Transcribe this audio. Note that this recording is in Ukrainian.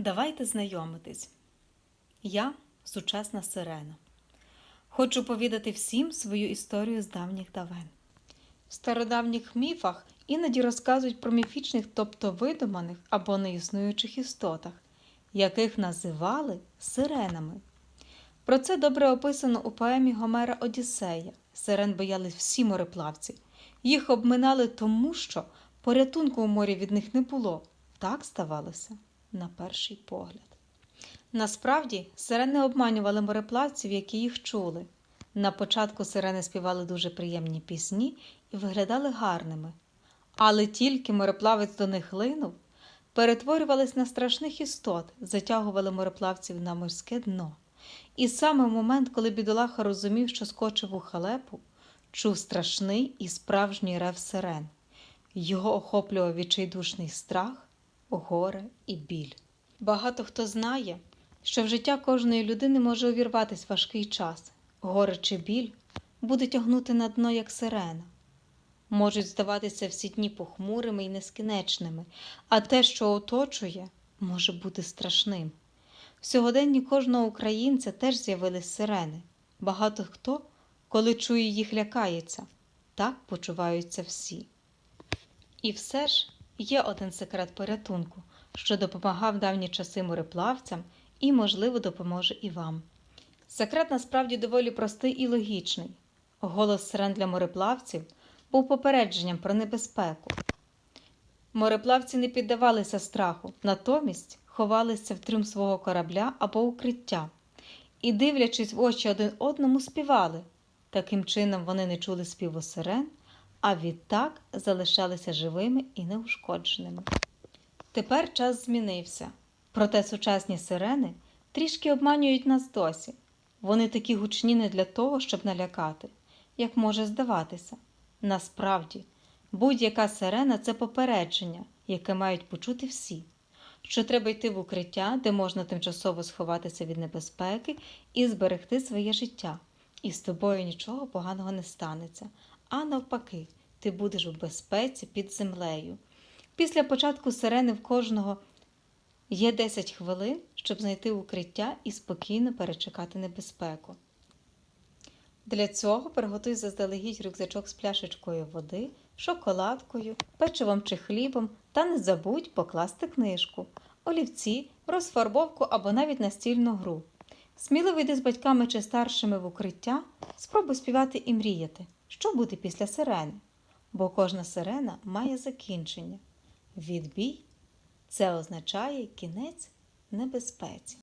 Давайте знайомитись. Я сучасна сирена. Хочу повідати всім свою історію з давніх давен. В стародавніх міфах іноді розказують про міфічних, тобто видуманих або неіснуючих істотах, яких називали сиренами. Про це добре описано у поемі Гомера Одіссея. Сирен боялись всі мореплавці. Їх обминали тому, що порятунку у морі від них не було. Так ставалося на перший погляд. Насправді, сирени обманювали мореплавців, які їх чули. На початку сирени співали дуже приємні пісні і виглядали гарними. Але тільки мореплавець до них линув, перетворювались на страшних істот, затягували мореплавців на морське дно. І саме в момент, коли бідолаха розумів, що скочив у халепу, чув страшний і справжній рев сирен. Його охоплював відчайдушний страх, горе і біль. Багато хто знає, що в життя кожної людини може увірватись важкий час, горе чи біль буде тягнути на дно, як сирена. Можуть здаватися всі дні похмурими і нескінченими, а те, що оточує, може бути страшним. В сьогоденні кожного українця теж з'явились сирени. Багато хто, коли чує їх, лякається. Так почуваються всі. І все ж є один секрет порятунку, що допомагав давні часи мореплавцям і, можливо, допоможе і вам. Секрет насправді доволі простий і логічний. Голос сирен для мореплавців був попередженням про небезпеку. Мореплавці не піддавалися страху, натомість ховалися в трюм свого корабля або укриття і, дивлячись в очі один одному, співали. Таким чином вони не чули співу сирен, а відтак залишалися живими і неушкодженими. Тепер час змінився, проте сучасні сирени трішки обманюють нас досі. Вони такі гучні не для того, щоб налякати, як може здаватися. Насправді, будь-яка сирена це попередження, яке мають почути всі, що треба йти в укриття, де можна тимчасово сховатися від небезпеки і зберегти своє життя. І з тобою нічого поганого не станеться. А навпаки, ти будеш у безпеці під землею. Після початку сирени в кожного є 10 хвилин, щоб знайти укриття і спокійно перечекати небезпеку. Для цього приготуй заздалегідь рюкзачок з пляшечкою води, шоколадкою, печивом чи хлібом та не забудь покласти книжку, олівці, розфарбовку або навіть настільну гру. Сміливо йди з батьками чи старшими в укриття, спробуй співати і мріяти, що буде після сирени, бо кожна сирена має закінчення. Відбій це означає кінець небезпеці.